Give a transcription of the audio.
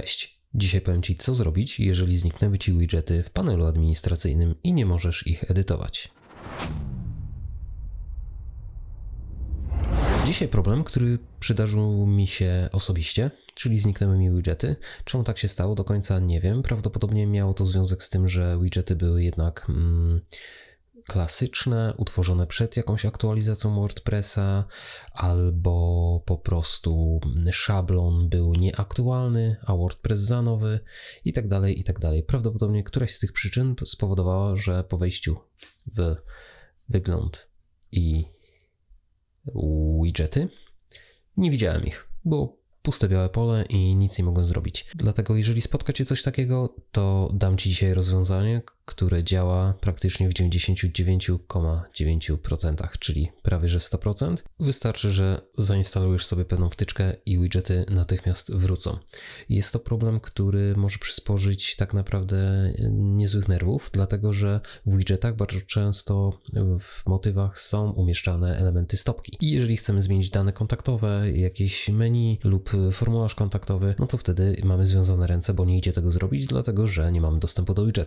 Cześć. Dzisiaj powiem Ci, co zrobić, jeżeli zniknęły Ci widgety w panelu administracyjnym i nie możesz ich edytować. Dzisiaj problem, który przydarzył mi się osobiście, czyli zniknęły mi widgety. Czemu tak się stało, do końca nie wiem. Prawdopodobnie miało to związek z tym, że widgety były jednak mm, klasyczne, utworzone przed jakąś aktualizacją WordPressa, albo po prostu szablon był nieaktualny, a WordPress za nowy i tak dalej, i tak dalej. Prawdopodobnie któraś z tych przyczyn spowodowała, że po wejściu w wygląd i widgety nie widziałem ich. Było puste białe pole i nic nie mogłem zrobić. Dlatego jeżeli spotka Cię coś takiego, to dam Ci dzisiaj rozwiązanie, które działa praktycznie w 99,9%, czyli prawie że 100%. Wystarczy, że zainstalujesz sobie pewną wtyczkę i widgety natychmiast wrócą. Jest to problem, który może przysporzyć tak naprawdę niezłych nerwów, dlatego że w widgetach bardzo często w motywach są umieszczane elementy stopki. I jeżeli chcemy zmienić dane kontaktowe, jakieś menu lub formularz kontaktowy, no to wtedy mamy związane ręce, bo nie idzie tego zrobić, dlatego że nie mamy dostępu do widgetów.